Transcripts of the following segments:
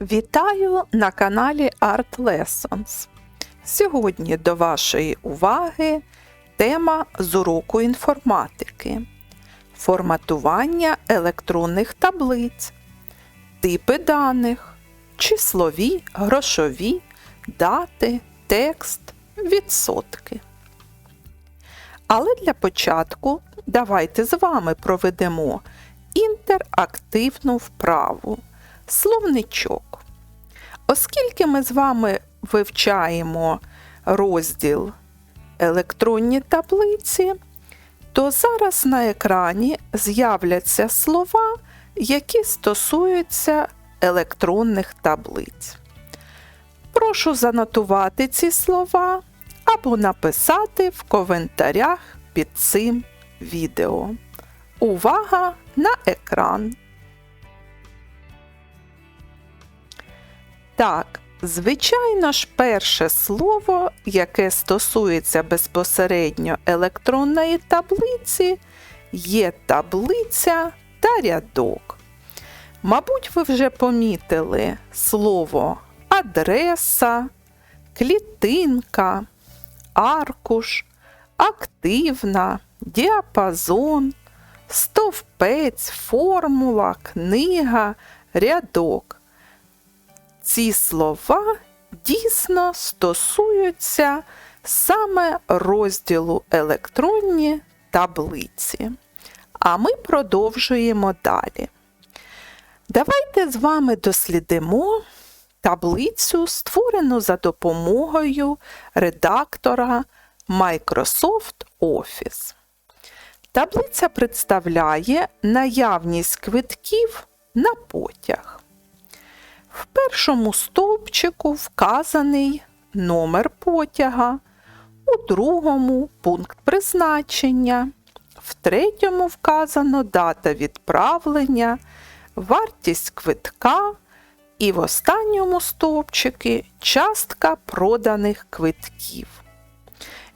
Вітаю на каналі Art Lessons. Сьогодні до вашої уваги тема з уроку інформатики, форматування електронних таблиць, типи даних, числові, грошові, дати, текст, відсотки. Але для початку давайте з вами проведемо інтерактивну вправу словничок. Оскільки ми з вами вивчаємо розділ електронні таблиці, то зараз на екрані з'являться слова, які стосуються електронних таблиць. Прошу занотувати ці слова або написати в коментарях під цим відео. Увага на екран! Так, звичайно ж, перше слово, яке стосується безпосередньо електронної таблиці, є таблиця та рядок. Мабуть, ви вже помітили слово адреса, клітинка, аркуш, активна, діапазон, стовпець, формула, книга, рядок ці слова дійсно стосуються саме розділу електронні таблиці. А ми продовжуємо далі. Давайте з вами дослідимо таблицю, створену за допомогою редактора Microsoft Office. Таблиця представляє наявність квитків на потяг. В першому стовпчику вказаний номер потяга, у другому пункт призначення, в третьому вказано дата відправлення, вартість квитка і в останньому стовпчику частка проданих квитків.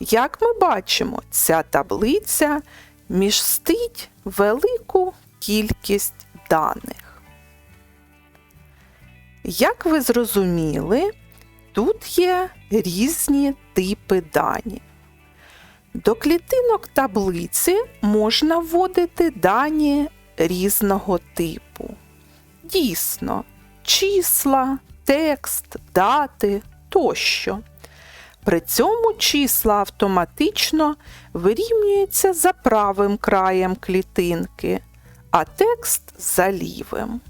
Як ми бачимо, ця таблиця містить велику кількість даних. Як ви зрозуміли, тут є різні типи дані. До клітинок таблиці можна вводити дані різного типу. Дійсно, числа, текст, дати тощо. При цьому числа автоматично вирівнюються за правим краєм клітинки, а текст за лівим.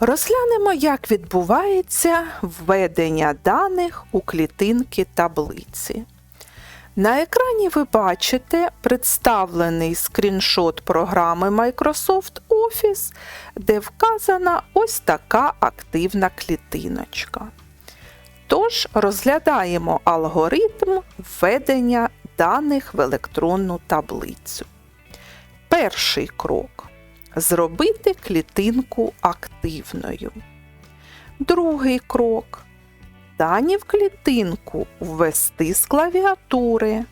Розглянемо, як відбувається введення даних у клітинки таблиці. На екрані ви бачите представлений скріншот програми Microsoft Office, де вказана ось така активна клітиночка. Тож розглядаємо алгоритм введення даних в електронну таблицю. Перший крок зробити клітинку активною. Другий крок. Дані в клітинку ввести з клавіатури.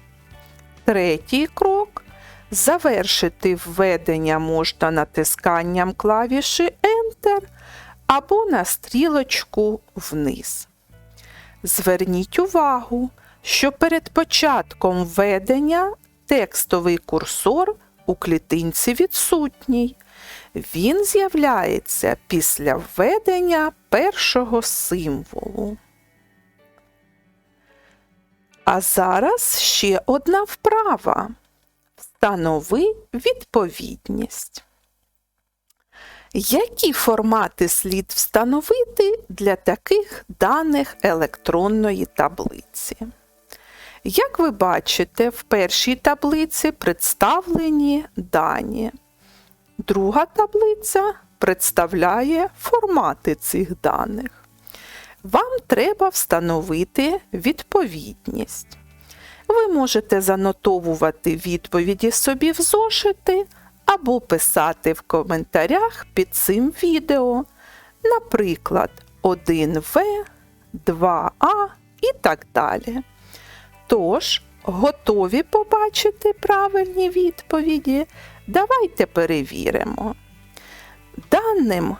Третій крок. Завершити введення можна натисканням клавіші Enter або на стрілочку вниз. Зверніть увагу, що перед початком введення текстовий курсор у клітинці відсутній, він з'являється після введення першого символу. А зараз ще одна вправа. Встанови відповідність. Які формати слід встановити для таких даних електронної таблиці? Як ви бачите, в першій таблиці представлені дані. Друга таблиця представляє формати цих даних. Вам треба встановити відповідність. Ви можете занотовувати відповіді собі в зошити або писати в коментарях під цим відео, наприклад, 1В, 2А і так далі. Тож, готові побачити правильні відповіді? Давайте перевіримо. Даним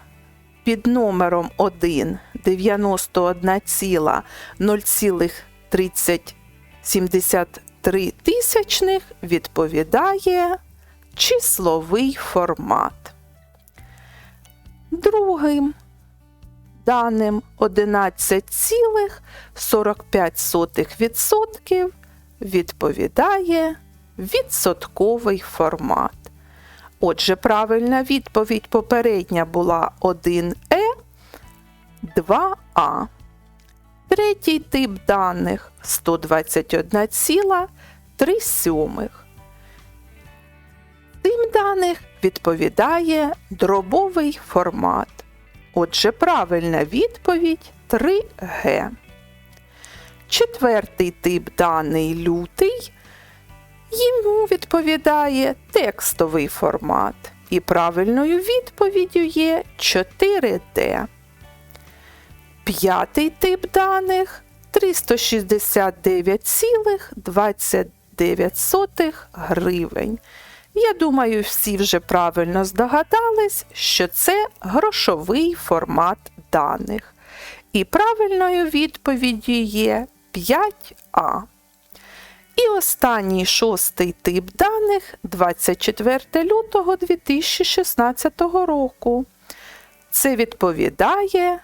під номером 1 91,0,073 тисячних відповідає числовий формат. Другим даним 11,45% відповідає відсотковий формат. Отже, правильна відповідь попередня була 1Е, 2А. Третій тип даних 121,3. Тим даних відповідає дробовий формат. Отже, правильна відповідь 3Г. Четвертий тип даний лютий. Йому відповідає текстовий формат. І правильною відповіддю є 4D. П'ятий тип даних 369,29 гривень. Я думаю, всі вже правильно здогадались, що це грошовий формат даних. І правильною відповіддю є 5А. І останній шостий тип даних 24 лютого 2016 року. Це відповідає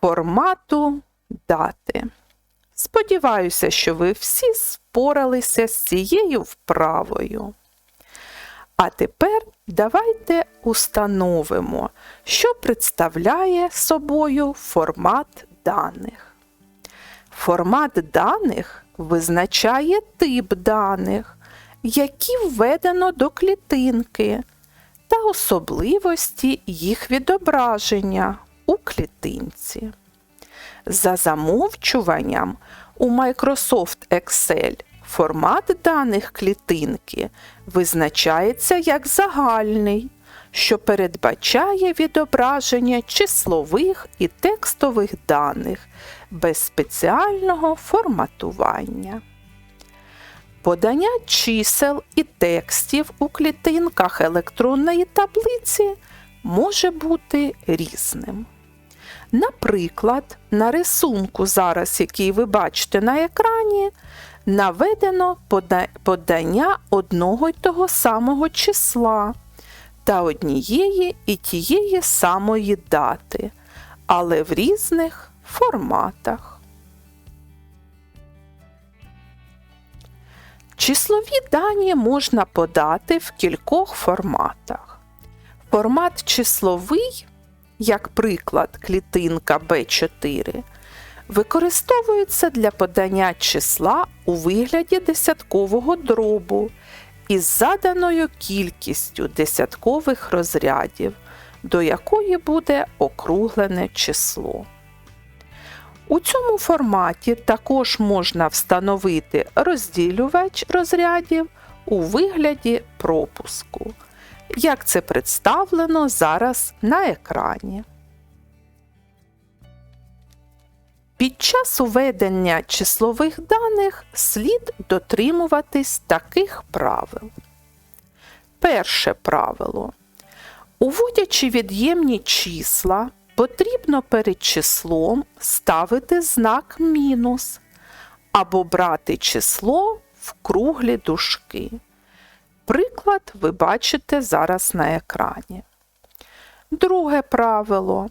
формату дати. Сподіваюся, що ви всі споралися з цією вправою. А тепер давайте установимо, що представляє собою формат даних. Формат даних визначає тип даних, які введено до клітинки, та особливості їх відображення у клітинці. За замовчуванням у Microsoft Excel формат даних клітинки визначається як загальний, що передбачає відображення числових і текстових даних без спеціального форматування. Подання чисел і текстів у клітинках електронної таблиці може бути різним. Наприклад, на рисунку, зараз, який ви бачите на екрані, наведено подання одного й того самого числа та однієї і тієї самої дати, але в різних форматах. Числові дані можна подати в кількох форматах. Формат числовий, як приклад клітинка B4, використовується для подання числа у вигляді десяткового дробу із заданою кількістю десяткових розрядів, до якої буде округлене число. У цьому форматі також можна встановити розділювач розрядів у вигляді пропуску, як це представлено зараз на екрані. Під час уведення числових даних слід дотримуватись таких правил. Перше правило. Уводячи від'ємні числа, потрібно перед числом ставити знак мінус або брати число в круглі дужки. Приклад ви бачите зараз на екрані. Друге правило.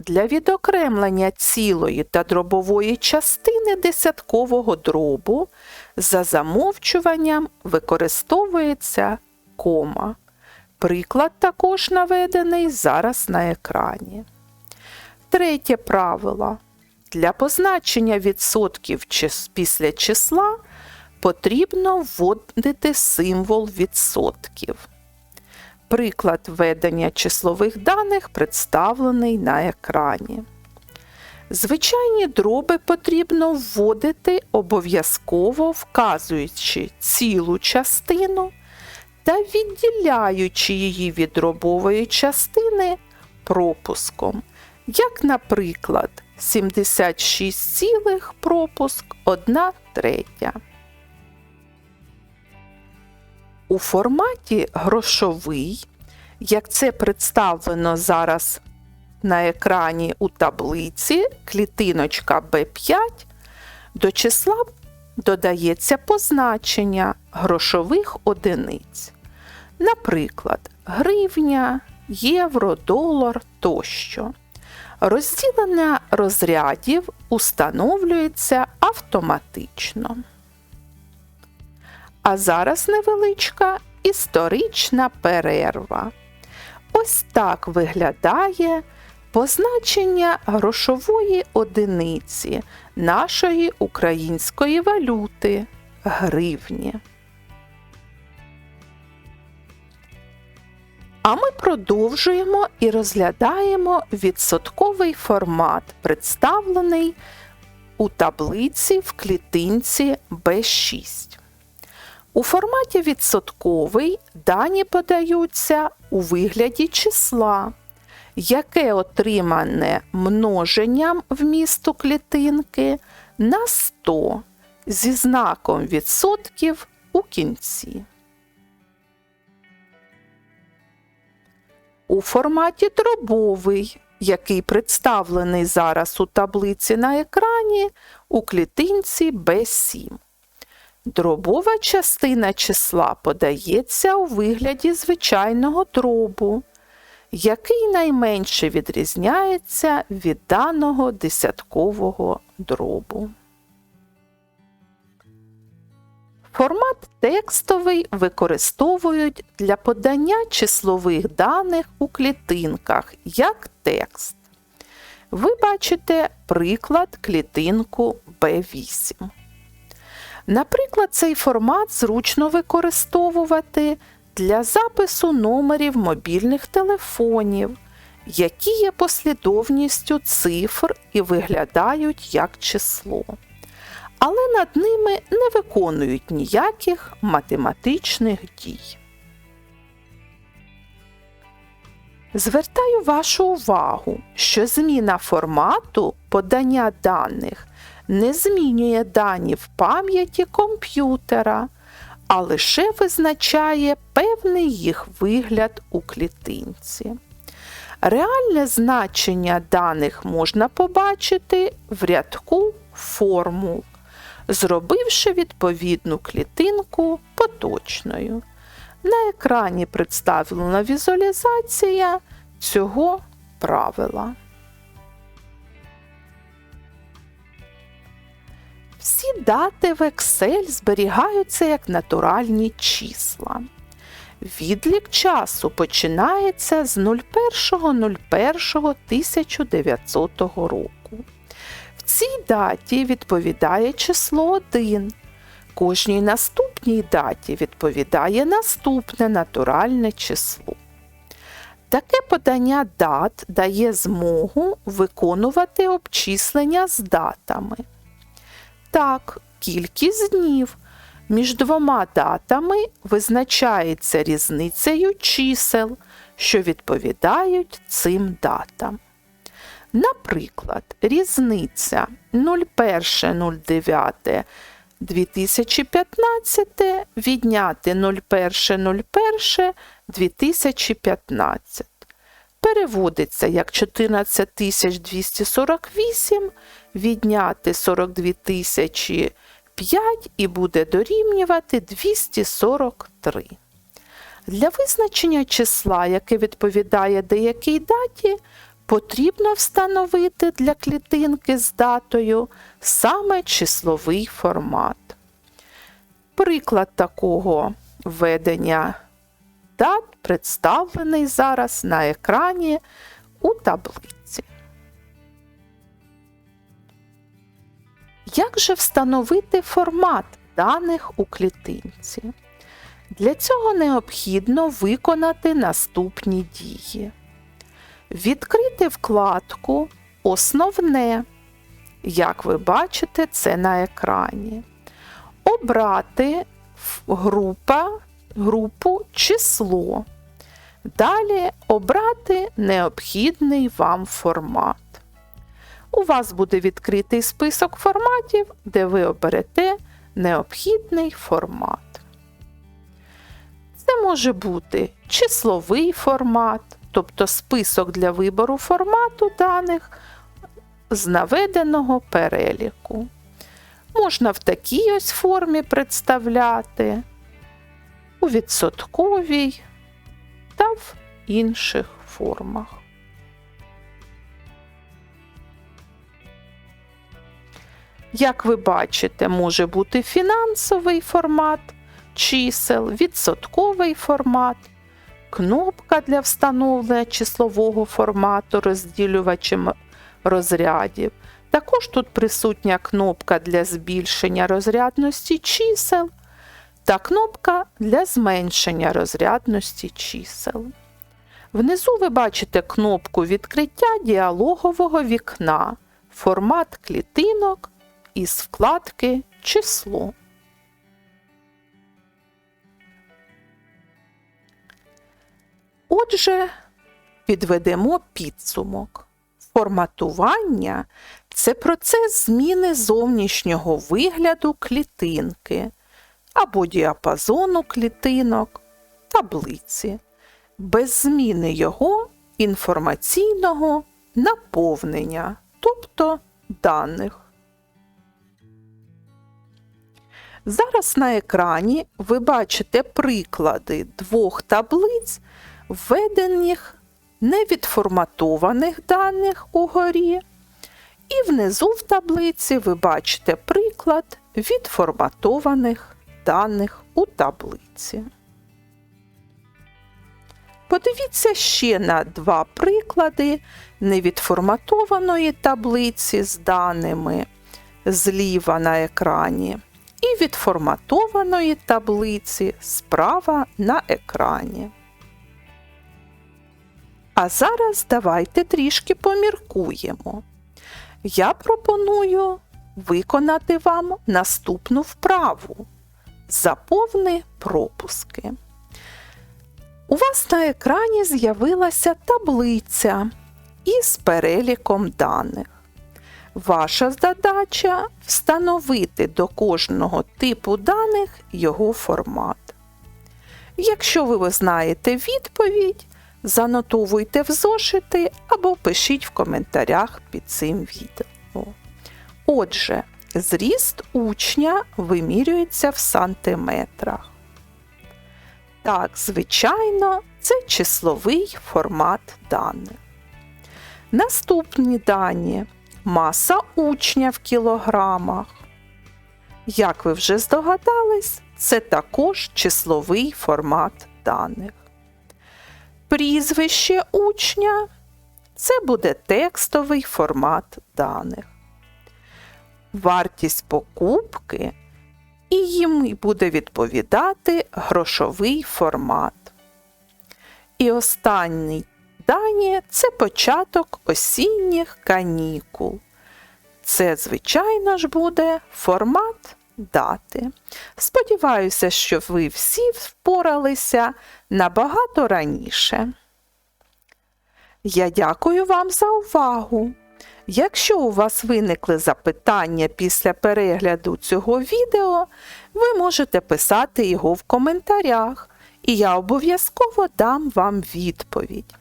Для відокремлення цілої та дробової частини десяткового дробу за замовчуванням використовується кома. Приклад також наведений зараз на екрані. Третє правило. Для позначення відсотків після числа потрібно вводити символ відсотків. Приклад введення числових даних представлений на екрані. Звичайні дроби потрібно вводити обов'язково вказуючи цілу частину та відділяючи її від дробової частини пропуском, як, наприклад, 76, цілих пропуск 1 третя. У форматі грошовий, як це представлено зараз на екрані у таблиці клітиночка B5 до числа додається позначення грошових одиниць. Наприклад, гривня, євро, долар тощо. Розділення розрядів установлюється автоматично. А зараз невеличка історична перерва. Ось так виглядає позначення грошової одиниці нашої української валюти гривні. А ми продовжуємо і розглядаємо відсотковий формат, представлений у таблиці в клітинці B6. У форматі відсотковий дані подаються у вигляді числа, яке отримане множенням вмісту клітинки на 100 зі знаком відсотків у кінці. У форматі дробовий, який представлений зараз у таблиці на екрані у клітинці B7. Дробова частина числа подається у вигляді звичайного дробу, який найменше відрізняється від даного десяткового дробу. Формат текстовий використовують для подання числових даних у клітинках як текст. Ви бачите приклад клітинку B8. Наприклад, цей формат зручно використовувати для запису номерів мобільних телефонів, які є послідовністю цифр і виглядають як число. Але над ними не виконують ніяких математичних дій. Звертаю вашу увагу, що зміна формату подання даних не змінює дані в пам'яті комп'ютера, а лише визначає певний їх вигляд у клітинці. Реальне значення даних можна побачити в рядку формул, зробивши відповідну клітинку поточною. На екрані представлена візуалізація цього правила. Всі дати в Excel зберігаються як натуральні числа. Відлік часу починається з 01.01.1900 року. В цій даті відповідає число 1. Кожній наступній даті відповідає наступне натуральне число. Таке подання дат дає змогу виконувати обчислення з датами. Так, кількість днів між двома датами визначається різницею чисел, що відповідають цим датам. Наприклад, різниця 01.09 2015 відняти 01.01 2015 переводиться як 14248 відняти 42 тисячі 5 і буде дорівнювати 243. Для визначення числа, яке відповідає деякій даті, потрібно встановити для клітинки з датою саме числовий формат. Приклад такого введення дат представлений зараз на екрані у таблиці. Як же встановити формат даних у клітинці? Для цього необхідно виконати наступні дії. Відкрити вкладку Основне, як ви бачите, це на екрані. Обрати група, групу число. Далі обрати необхідний вам формат у вас буде відкритий список форматів, де ви оберете необхідний формат. Це може бути числовий формат, тобто список для вибору формату даних з наведеного переліку. Можна в такій ось формі представляти, відсотковій та в інших формах. Як ви бачите, може бути фінансовий формат чисел, відсотковий формат, кнопка для встановлення числового формату розділювачем розрядів. Також тут присутня кнопка для збільшення розрядності чисел та кнопка для зменшення розрядності чисел. Внизу ви бачите кнопку відкриття діалогового вікна, формат клітинок із вкладки Число. Отже, підведемо підсумок. Форматування це процес зміни зовнішнього вигляду клітинки або діапазону клітинок таблиці, без зміни його інформаційного наповнення, тобто даних. Зараз на екрані ви бачите приклади двох таблиць, введених невідформатованих даних угорі, і внизу в таблиці ви бачите приклад відформатованих даних у таблиці. Подивіться ще на два приклади невідформатованої таблиці з даними зліва на екрані і відформатованої таблиці справа на екрані. А зараз давайте трішки поміркуємо. Я пропоную виконати вам наступну вправу. Заповни пропуски. У вас на екрані з'явилася таблиця із переліком даних. Ваша задача встановити до кожного типу даних його формат. Якщо ви знаєте відповідь, занотовуйте в зошити або пишіть в коментарях під цим відео. Отже, зріст учня вимірюється в сантиметрах. Так, звичайно, це числовий формат даних. Наступні дані маса учня в кілограмах. Як ви вже здогадались, це також числовий формат даних. Прізвище учня це буде текстовий формат даних. Вартість покупки і їм буде відповідати грошовий формат. І останній дані це початок осінніх канікул. Це, звичайно ж, буде формат дати. Сподіваюся, що ви всі впоралися набагато раніше. Я дякую вам за увагу. Якщо у вас виникли запитання після перегляду цього відео, ви можете писати його в коментарях, і я обов'язково дам вам відповідь.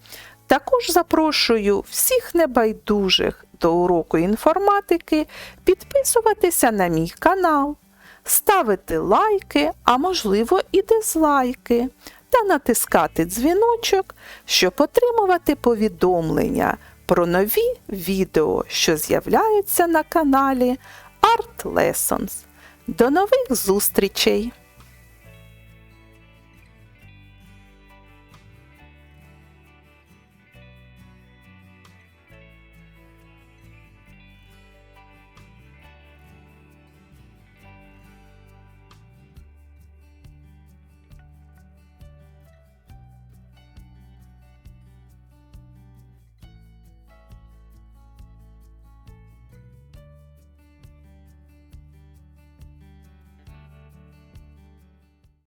Також запрошую всіх небайдужих до уроку інформатики підписуватися на мій канал, ставити лайки, а можливо і дизлайки, та натискати дзвіночок, щоб отримувати повідомлення про нові відео, що з'являються на каналі Art Lessons. До нових зустрічей!